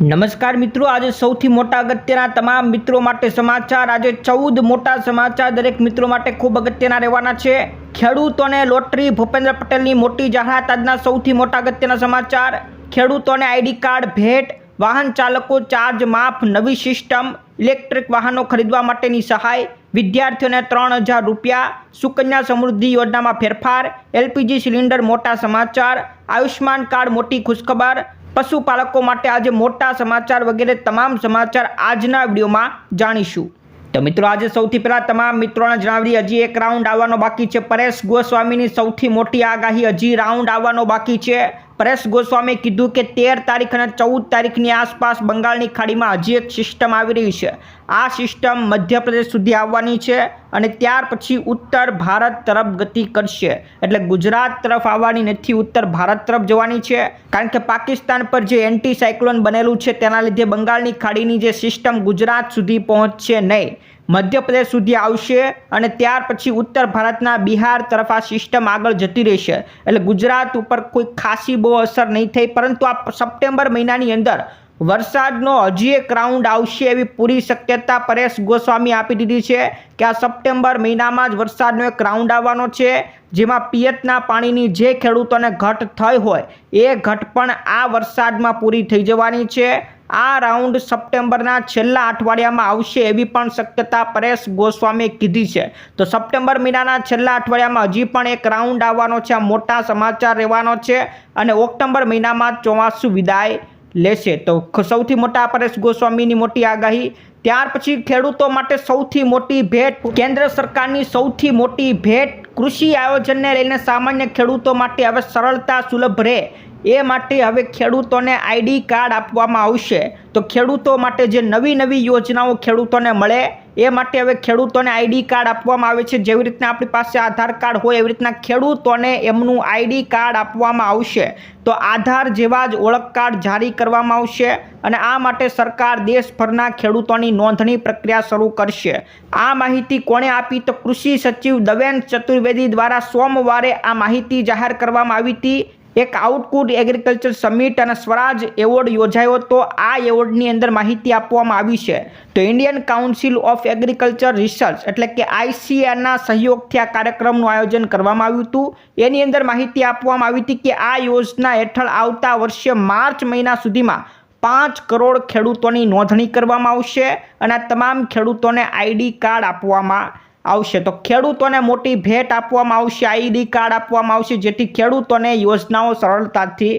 નમસ્કાર મિત્રો, આજે સૌથી મોટા અગત્યના તમામ મિત્રો માટે સમાચાર. આજે ચૌદ મોટા સમાચાર દરેક મિત્રો માટે ખૂબ અગત્યના રહેવાના છે. ખેડૂતોને લોટરી ભૂપેન્દ્ર પટેલની મોટી જાહેરાત આજના સૌથી મોટા અગત્યના સમાચાર. ખેડૂતોને આઈડી કાર્ડ ભેટ, વાહન ચાલકો ચાર્જ માફ, નવી સિસ્ટમ, ઇલેક્ટ્રિક વાહનો ખરીદવા માટેની સહાય, વિદ્યાર્થીઓને ત્રણ હજાર રૂપિયા, સુકન્યા સમૃદ્ધિ યોજનામાં ફેરફાર, એલપીજી સિલિન્ડર મોટા સમાચાર આયુષ્માન કાર્ડ મોટી ખુશખબર પશુપાલકો માટે આજે મોટા સમાચાર વગેરે તમામ સમાચાર આજના વિડીયોમાં જાણીશું. તો મિત્રો, આજે સૌથી પહેલાં તમામ મિત્રોને જણાવી હજી એક રાઉન્ડ આવવાનો બાકી છે. પરેશ ગોસ્વામીની સૌથી મોટી આગાહી, હજી રાઉન્ડ આવવાનો બાકી છે. પરેશ ગોસ્વામીએ કીધું કે તેર તારીખ અને ચૌદ તારીખની આસપાસ બંગાળની ખાડીમાં હજી એક સિસ્ટમ આવી રહી છે. આ સિસ્ટમ મધ્યપ્રદેશ સુધી આવવાની છે અને ત્યાર પછી ઉત્તર ભારત તરફ ગતિ કરશે. એટલે ગુજરાત તરફ આવવાની નથી, ઉત્તર ભારત તરફ જવાની છે. કારણ કે પાકિસ્તાન પર જે એન્ટી સાયક્લોન બનેલું છે, તેના લીધે બંગાળની ખાડીની જે સિસ્ટમ ગુજરાત સુધી પહોંચશે નહીં. મધ્યપ્રદેશ સુધી આવશે અને ત્યાર પછી ઉત્તર ભારતના બિહાર તરફ આ સિસ્ટમ આગળ જતી રહેશે. એટલે ગુજરાત ઉપર કોઈ ખાસી બહુ અસર નહીં થઈ, પરંતુ આ સપ્ટેમ્બર મહિનાની અંદર વરસાદનો હજી એક રાઉન્ડ આવશે એવી પૂરી શક્યતા પરેશ ગોસ્વામી આપી દીધી છે કે આ સપ્ટેમ્બર મહિનામાં જ વરસાદનો એક રાઉન્ડ આવવાનો છે, જેમાં પિયતના પાણીની જે ખેડૂતોને ઘટ થઈ હોય, એ ઘટ પણ આ વરસાદમાં પૂરી થઈ જવાની છે. આ રાઉન્ડ સપ્ટેમ્બરના છેલ્લા અઠવાડિયામાં આવશે એવી પણ શક્યતા પરેશ ગોસ્વામીએ કીધી છે. તો સપ્ટેમ્બર મહિનાના છેલ્લા અઠવાડિયામાં હજી પણ એક રાઉન્ડ આવવાનો છે, આ મોટા સમાચાર રહેવાનો છે અને ઓક્ટોબર મહિનામાં ચોમાસું વિદાય લેશે. તો સૌથી મોટા પરેશ ગોસ્વામીની મોટી આગાહી. ત્યાર પછી ખેડૂતો માટે સૌથી મોટી ભેટ કેન્દ્ર સરકારની સૌથી મોટી ભેટ કૃષિ આયોજનને લઈને સામાન્ય ખેડૂતો માટે હવે સરળતા સુલભ રહે. એ માટે હવે ખેડૂતોને આઈડી કાર્ડ આપવામાં આવશે. તો ખેડૂતો માટે જે નવી નવી યોજનાઓ ખેડૂતોને મળે, એ માટે હવે ખેડૂતોને આઈડી કાર્ડ આપવામાં આવે છે. જેવી રીતના આપણી પાસે આધાર કાર્ડ હોય, એવી રીતના ખેડૂતોને એમનું આઈડી કાર્ડ આપવામાં આવશે. તો આધાર જેવા જ ઓળખ કાર્ડ જારી કરવામાં આવશે અને આ માટે સરકાર દેશભરના ખેડૂતોની નોંધણી પ્રક્રિયા શરૂ કરશે. આ માહિતી કોણે આપી? તો કૃષિ સચિવ દવેન ચતુર્વેદી દ્વારા સોમવારે આ માહિતી જાહેર કરવામાં આવી હતી. એક આઉટપુટ એગ્રીકલ્ચર સમિટ અને સ્વરાજ એવોર્ડ યોજાયો તો આ એવોર્ડની અંદર માહિતી આપવામાં આવી છે. તો Indian council of agriculture research એટલે કે આઈસીઆરના સહયોગથી આ કાર્યક્રમનું આયોજન કરવામાં આવ્યું હતું. એની અંદર માહિતી આપવામાં આવી હતી કે આ યોજના હેઠળ આવતા વર્ષે માર્ચ મહિના સુધીમાં પાંચ કરોડ ખેડૂતોની નોંધણી કરવામાં આવશે અને તમામ ખેડૂતોને આઈડી કાર્ડ આપવામાં આવશે. તો ખેડૂતોને મોટી ભેટ આપવામાં આવશે, આઈડી કાર્ડ આપવામાં આવશે, જેથી ખેડૂતોને યોજનાઓ સરળતાથી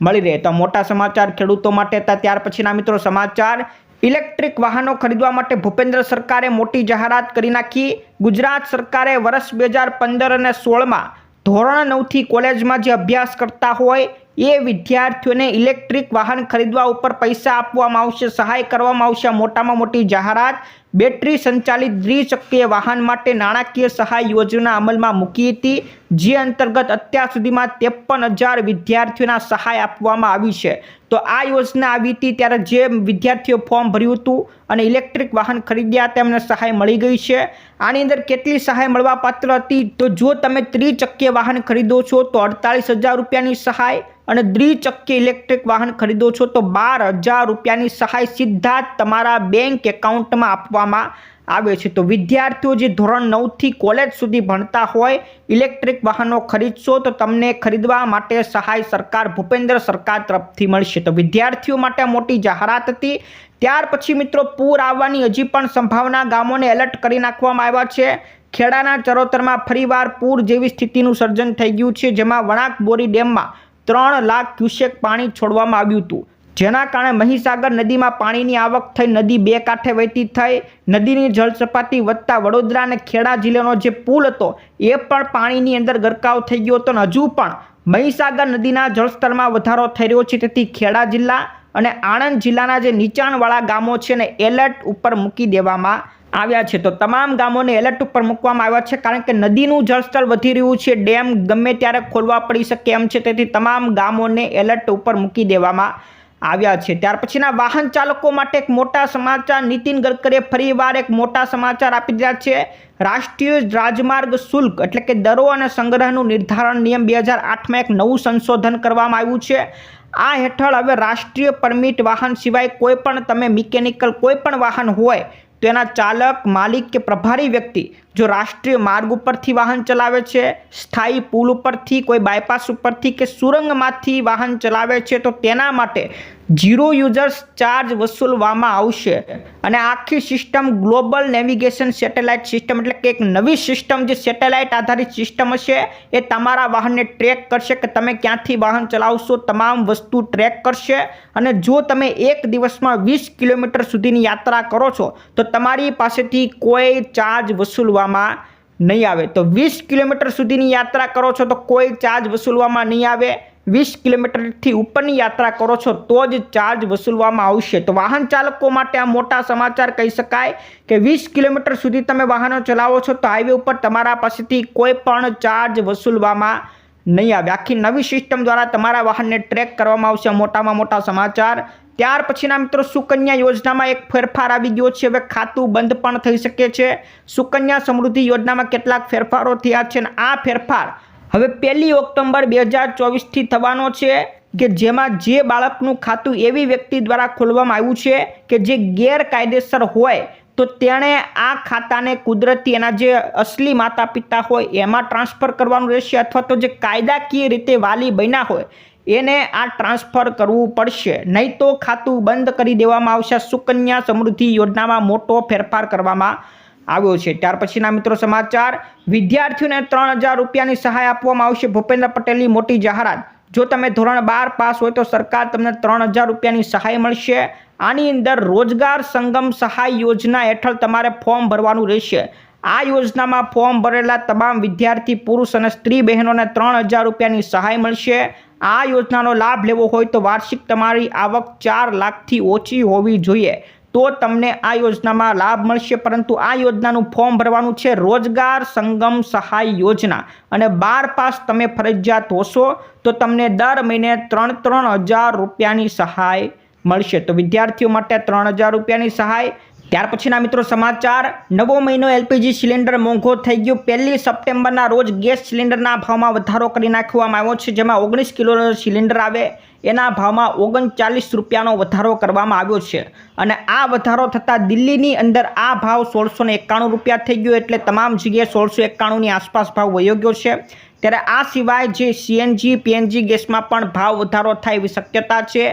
મળી રહે. તો મોટા સમાચાર ખેડૂતો માટે હતા. ત્યાર પછીના મિત્રો સમાચાર. ઇલેક્ટ્રિક વાહનો ખરીદવા માટે ભૂપેન્દ્ર સરકારે મોટી જાહેરાત કરી નાખી. ગુજરાત સરકારે વર્ષ બે હજાર પંદર અને સોળમાં ધોરણ નવથી કોલેજમાં જે અભ્યાસ કરતા હોય એ વિદ્યાર્થીઓને ઇલેક્ટ્રિક વાહન ખરીદવા ઉપર પૈસા આપવામાં આવશે, સહાય કરવામાં આવશે. મોટામાં મોટી જાહેરાત. બેટરી સંચાલિત દ્વિચક્રીય વાહન માટે નાણાકીય સહાય યોજના અમલમાં મૂકી હતી, જે અંતર્ગત અત્યાર સુધીમાં ત્રેપન હજાર વિદ્યાર્થીઓના સહાય આપવામાં આવી છે. તો આ યોજના આવી હતી ત્યારે જે વિદ્યાર્થીઓ ફોર્મ ભર્યું હતું અને ઇલેક્ટ્રિક વાહન ખરીદ્યા, તેમને સહાય મળી ગઈ છે. આની અંદર કેટલી સહાય મળવાપાત્ર હતી? તો જો તમે ત્રિચક્કીય વાહન ખરીદો છો, તો અડતાલીસ હજાર રૂપિયાની સહાય અને દ્વિચક્રીય ઇલેક્ટ્રિક વાહન ખરીદો છો, તો બાર હજાર રૂપિયાની સહાય સીધા તમારા બેંક એકાઉન્ટમાં આપવામાં આવે છે. તો વિદ્યાર્થીઓ જે ધોરણ નવથી કોલેજ સુધી ભણતા હોય, ઇલેક્ટ્રિક વાહનો ખરીદશો તો તમને ખરીદવા માટે સહાય સરકાર ભૂપેન્દ્ર સરકાર તરફથી મળશે. તો વિદ્યાર્થીઓ માટે મોટી જાહેરાત હતી. ત્યાર પછી મિત્રો પૂર આવવાની હજી પણ સંભાવના ગામોને એલર્ટ કરી નાખવામાં આવ્યા છે. ખેડાના ચરોતરમાં ફરીવાર પૂર જેવી સ્થિતિનું સર્જન થઈ ગયું છે, જેમાં વણાક બોરી ડેમમાં ત્રણ લાખ ક્યુસેક પાણી છોડવામાં આવ્યું હતું. જેના કારણે મહીસાગર નદીમાં પાણીની આવક થઈ, નદી બે કાંઠે વહેતી થઈ. નદીની જળસપાટી વધતા વડોદરા અને ખેડા જિલ્લાનો જે પુલ હતો, એ પણ પાણીની અંદર ગરકાવ થઈ ગયો હતો અને હજુ પણ મહીસાગર નદીના જળસ્તરમાં વધારો થઈ રહ્યો છે. તેથી ખેડા જિલ્લા અને આણંદ જિલ્લાના જે નીચાણવાળા ગામો છે ને એલર્ટ ઉપર મૂકી દેવામાં આવ્યા છે. તો તમામ ગામોને એલર્ટ ઉપર મૂકવામાં આવ્યા છે કારણ કે નદીનું જળસ્તર વધી રહ્યું છે. ડેમ ગમે ત્યારે ખોલવા પડી શકે એમ છે. તેથી તમામ ગામોને એલર્ટ ઉપર મૂકી દેવામાં આવ્યા છે. ત્યાર પછીના વાહન ચાલકો માટે એક મોટા સમાચાર નીતિન ગડકરીએ ફરીવાર એક મોટા સમાચાર આપી દીધા છે. રાષ્ટ્રીય રાજમાર્ગ શુલ્ક એટલે કે દરો અને સંગ્રહનું નિર્ધારણ નિયમ બે હજાર આઠમાં એક નવું સંશોધન કરવામાં આવ્યું છે. આ હેઠળ હવે રાષ્ટ્રીય પરમિટ વાહન સિવાય કોઈ પણ તમે મિકેનિકલ કોઈ પણ વાહન હોય તો એના ચાલક, માલિક કે પ્રભારી વ્યક્તિ જો રાષ્ટ્રીય માર્ગ ઉપરથી વાહન ચલાવે છે, સ્થાયી પુલ ઉપરથી, કોઈ બાયપાસ ઉપરથી કે સુરંગમાંથી વાહન ચલાવે છે તો તેના માટે ઝીરો યુઝર્સ ચાર્જ વસૂલવામાં આવશે. અને આખી system global navigation satellite system, એટલે કે એક નવી સિસ્ટમ જે સેટેલાઇટ આધારિત સિસ્ટમ હશે, એ તમારા વાહનને ટ્રેક કરશે કે તમે ક્યાંથી વાહન ચલાવશો, તમામ વસ્તુ ટ્રેક કરશે. અને જો તમે એક દિવસમાં વીસ કિલોમીટર સુધીની યાત્રા કરો છો, તો તમારી પાસેથી કોઈ ચાર્જ વસૂલવામાં નહીં આવે. તો વીસ કિલોમીટર સુધીની યાત્રા કરો છો, તો કોઈ ચાર્જ વસૂલવામાં નહીં આવે. વીસ કિલોમીટરથી ઉપરની યાત્રા કરો છો, તો જ ચાર્જ વસૂલવામાં આવશે. તો વાહન ચાલકો માટે આ મોટા સમાચાર કહી શકાય કે વીસ કિલોમીટર સુધી તમે વાહનો ચલાવો છો, તો હાઈવે ઉપર તમારા પાસેથી કોઈ પણ ચાર્જ વસૂલવામાં નહીં આવે. આખી નવી સિસ્ટમ દ્વારા તમારા વાહનને ટ્રેક કરવામાં આવશે. મોટામાં મોટા સમાચાર. ત્યાર પછીના મિત્રો, સુકન્યા યોજનામાં એક ફેરફાર આવી ગયો છે. હવે ખાતું બંધ પણ થઈ શકે છે. સુકન્યા સમૃદ્ધિ યોજનામાં કેટલાક ફેરફારો થયા છે અને આ ફેરફાર હવે પહેલી ઓક્ટોબર બે હજાર ચોવીસથી થવાનો છે કે જેમાં જે બાળકનું ખાતું એવી વ્યક્તિ દ્વારા ખોલવામાં આવ્યું છે કે જે ગેરકાયદેસર હોય તો તેણે આ ખાતાને કુદરતી એના જે અસલી માતા પિતા હોય એમાં ટ્રાન્સફર કરવાનું રહેશે અથવા તો જે કાયદાકીય રીતે વાલી બન્યા હોય એને આ ટ્રાન્સફર કરવું પડશે. નહીં તો ખાતું બંધ કરી દેવામાં આવશે. સુકન્યા સમૃદ્ધિ યોજનામાં મોટો ફેરફાર કરવામાં આવ્યો છે. ત્યાર પછીના મિત્રો સમાચાર, વિદ્યાર્થીઓને ત્રણ હજાર રૂપિયાની સહાય આપવામાં આવશે ભૂપેન્દ્ર પટેલની મોટી જાહેરાત. જો તમે ધોરણ બાર પાસ હોય તો સરકાર તમને ત્રણ હજાર રૂપિયાની સહાય મળશે. આની અંદર રોજગાર સંગમ સહાય યોજના હેઠળ તમારે ફોર્મ ભરવાનું રહેશે. આ યોજનામાં ફોર્મ ભરેલા તમામ વિદ્યાર્થી, પુરુષ અને સ્ત્રી બહેનોને ત્રણ હજાર રૂપિયાની સહાય મળશે. આ યોજનાનો લાભ લેવો હોય તો વાર્ષિક તમારી આવક ચાર લાખથી ઓછી હોવી જોઈએ. તો તમને આ યોજનામાં લાભ મળશે, પરંતુ આ યોજનાનું ફોર્મ ભરવાનું છે રોજગાર સંગમ સહાય યોજના. અને બાર પાસ તમે ફરજિયાત હોશો, તો તમને દર મહિને ત્રણ ત્રણ હજાર રૂપિયાની સહાય મળશે. તો વિદ્યાર્થીઓ માટે ત્રણ હજાર રૂપિયાની સહાય ત્યાર પછીના મિત્રો સમાચાર, નવો મહિનો એલપીજી સિલિન્ડર મોંઘો થઈ ગયો. પહેલી સપ્ટેમ્બરના રોજ ગેસ સિલિન્ડરના ભાવમાં વધારો કરી નાખવામાં આવ્યો છે, જેમાં ઓગણીસ કિલોનો સિલિન્ડર આવે, એના ભાવમાં ઓગણચાલીસ રૂપિયાનો વધારો કરવામાં આવ્યો છે. અને આ વધારો થતાં દિલ્હીની અંદર આ ભાવ સોળસો એકાણું રૂપિયા થઈ ગયો, એટલે તમામ જગ્યાએ સોળસો એકાણુંની આસપાસ ભાવ વયો ગયો છે. ત્યારે આ સિવાય જે સીએનજી પીએનજી ગેસમાં પણ ભાવ વધારો થાય એવી શક્યતા છે.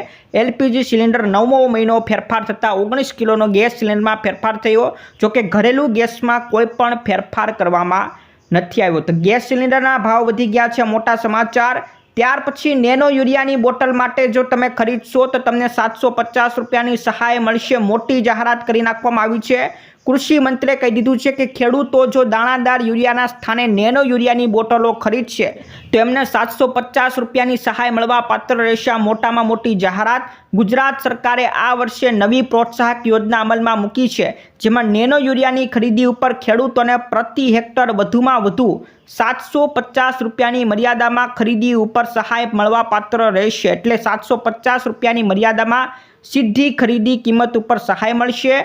એલપીજી સિલિન્ડર નવમો મહિનો ફેરફાર થતાં ઓગણીસ કિલોનો ગેસ સિલિન્ડરમાં ફેરફાર થયો જોકે ઘરેલું ગેસમાં કોઈ પણ ફેરફાર કરવામાં નથી આવ્યો. તો ગેસ સિલિન્ડરના ભાવ વધી ગયા છે. મોટા સમાચાર ત્યાર પછી નેનો યુરિયાની બોટલ માટે જો તમે ખરીદશો તો તમને સાતસો પચાસ રૂપિયાની સહાય મળશે. મોટી જાહેરાત કરી નાખવામાં આવી છે. કૃષિ મંત્રીએ કહી દીધું છે કે ખેડૂતો જો દાણાદાર યુરિયાના સ્થાને નેનો યુરિયાની બોટલો ખરીદશે, તો એમને સાતસો પચાસ રૂપિયાની સહાય મળવા પાત્ર રહેશે. મોટામાં મોટી જાહેરાત ગુજરાત સરકારે આ વર્ષે નવી પ્રોત્સાહક યોજના અમલમાં મૂકી છે, જેમાં નેનો યુરિયાની ખરીદી ઉપર ખેડૂતોને પ્રતિ હેક્ટર વધુમાં વધુ સાતસો પચાસ રૂપિયાની મર્યાદામાં ખરીદી ઉપર સહાય મળવા પાત્ર રહેશે. એટલે સાતસો પચાસ રૂપિયાની મર્યાદામાં સીધી ખરીદી કિંમત ઉપર સહાય મળશે.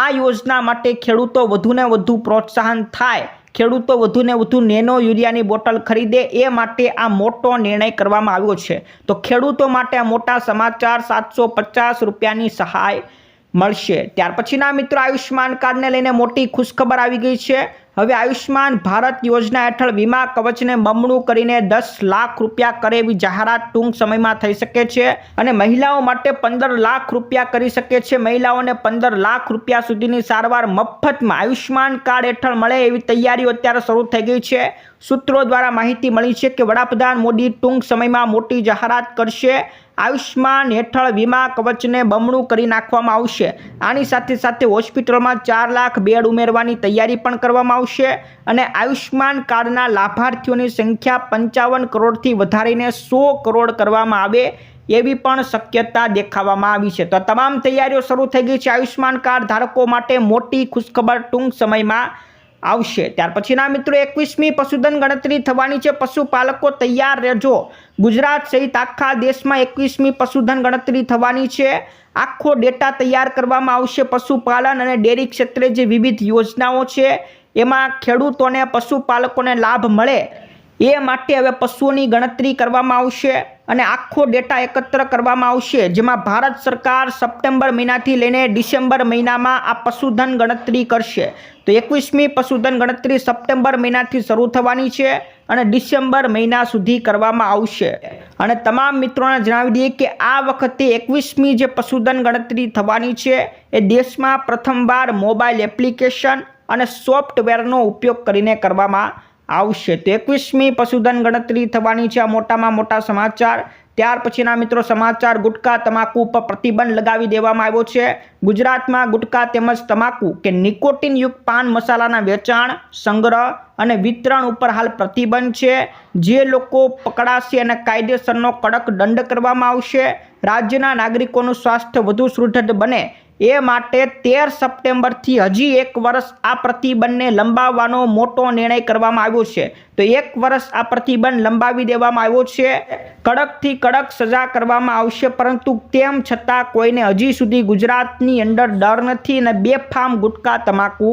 આ યોજના માટે ખેડૂતો વધુને વધુ પ્રોત્સાહન થાય. ખેડૂતો વધુને વધુ નેનો યુરિયાની બોટલ ખરીદે, એ માટે આ મોટો નિર્ણય કરવામાં આવ્યો છે. તો ખેડૂતો માટે આ મોટા સમાચાર સાતસો પચાસ રૂપિયાની સહાય મળશે. ત્યાર પછીના મિત્રો આયુષ્યમાન કાર્ડને લઈને મોટી ખુશખબર આવી ગઈ છે. હવે આયુષ્યમાન ભારત યોજના હેઠળ વીમા કવચને બમણું કરીને દસ લાખ રૂપિયા કરે એવી જાહેરાત ટૂંક સમયમાં થઈ શકે છે અને મહિલાઓ માટે પંદર લાખ રૂપિયા કરી શકે છે. મહિલાઓને પંદર લાખ રૂપિયા સુધીની સારવાર મફતમાં આયુષ્યમાન કાર્ડ હેઠળ મળે એવી તૈયારીઓ અત્યારે શરૂ થઈ ગઈ છે. સૂત્રો દ્વારા માહિતી મળી છે કે વડાપ્રધાન મોદી ટૂંક સમયમાં મોટી જાહેરાત કરશે. આયુષ્માન હેઠળ વીમા કવચને બમણું કરી નાખવામાં આવશે. આની સાથે સાથે હોસ્પિટલમાં ચાર લાખ બેડ ઉમેરવાની તૈયારી પણ કરવામાં આવશે અને આયુષ્માન કાર્ડના લાભાર્થીઓની સંખ્યા પંચાવન કરોડથી વધારીને સો કરોડ કરવામાં આવે એવી પણ શક્યતા દેખાવામાં આવી છે. તો તમામ તૈયારીઓ શરૂ થઈ ગઈ છે આયુષ્માન કાર્ડ ધારકો માટે મોટી ખુશખબર ટૂંક સમયમાં. આવશે. ત્યાર પછીના મિત્રો, એકવીસમી પશુધન ગણતરી થવાની છે. પશુપાલકો તૈયાર રહેજો. ગુજરાત સહિત આખા દેશમાં એકવીસમી પશુધન ગણતરી થવાની છે. આખો ડેટા તૈયાર કરવામાં આવશે. પશુપાલન અને ડેરી ક્ષેત્રે જે વિવિધ યોજનાઓ છે, એમાં ખેડૂતોને, પશુપાલકોને લાભ મળે. એ માટે હવે પશુઓની ગણતરી કરવામાં આવશે અને આખો ડેટા એકત્ર કરવામાં આવશે, જેમાં ભારત સરકાર સપ્ટેમ્બર મહિનાથી લઈને ડિસેમ્બર મહિનામાં આ પશુધન ગણતરી કરશે. તો એકવીસમી પશુધન ગણતરી સપ્ટેમ્બર મહિનાથી શરૂ થવાની છે અને ડિસેમ્બર મહિના સુધી કરવામાં આવશે. અને તમામ મિત્રોને જણાવી દઈએ કે આ વખતે એકવીસમી જે પશુધન ગણતરી થવાની છે, એ દેશમાં પ્રથમવાર મોબાઈલ એપ્લિકેશન અને સોફ્ટવેરનો ઉપયોગ કરીને કરવામાં આવશે. તો એકવીસમી પશુધન ગણતરી થવાની છે આ મોટામાં મોટા સમાચાર. ત્યાર પછીના મિત્રો સમાચાર, ગુટકા, તમાકુ પર પ્રતિબંધ લગાવી દેવામાં આવ્યો છે. ગુજરાતમાં ગુટકા તેમજ તમાકુ કે નિકોટિનયુક્ત પાન મસાલાના વેચાણ, સંગ્રહ અને વિતરણ ઉપર હાલ પ્રતિબંધ છે. જે લોકો પકડાશે અને કાયદેસરનો કડક દંડ કરવામાં આવશે. રાજ્યના નાગરિકોનું સ્વાસ્થ્ય વધુ સુદૃઢ બને એ માટે તેર સપ્ટેમ્બરથી હજી એક વર્ષ આ પ્રતિબંધને લંબાવવાનો મોટો નિર્ણય કરવામાં આવ્યો છે. તો એક વર્ષ આ પ્રતિબંધ લંબાવી દેવામાં આવ્યો છે. કડકથી કડક સજા કરવામાં આવશે, પરંતુ તેમ છતાં કોઈને હજી સુધી ગુજરાતની અંદર ડર નથી અને બેફામ ગુટકા તમાકુ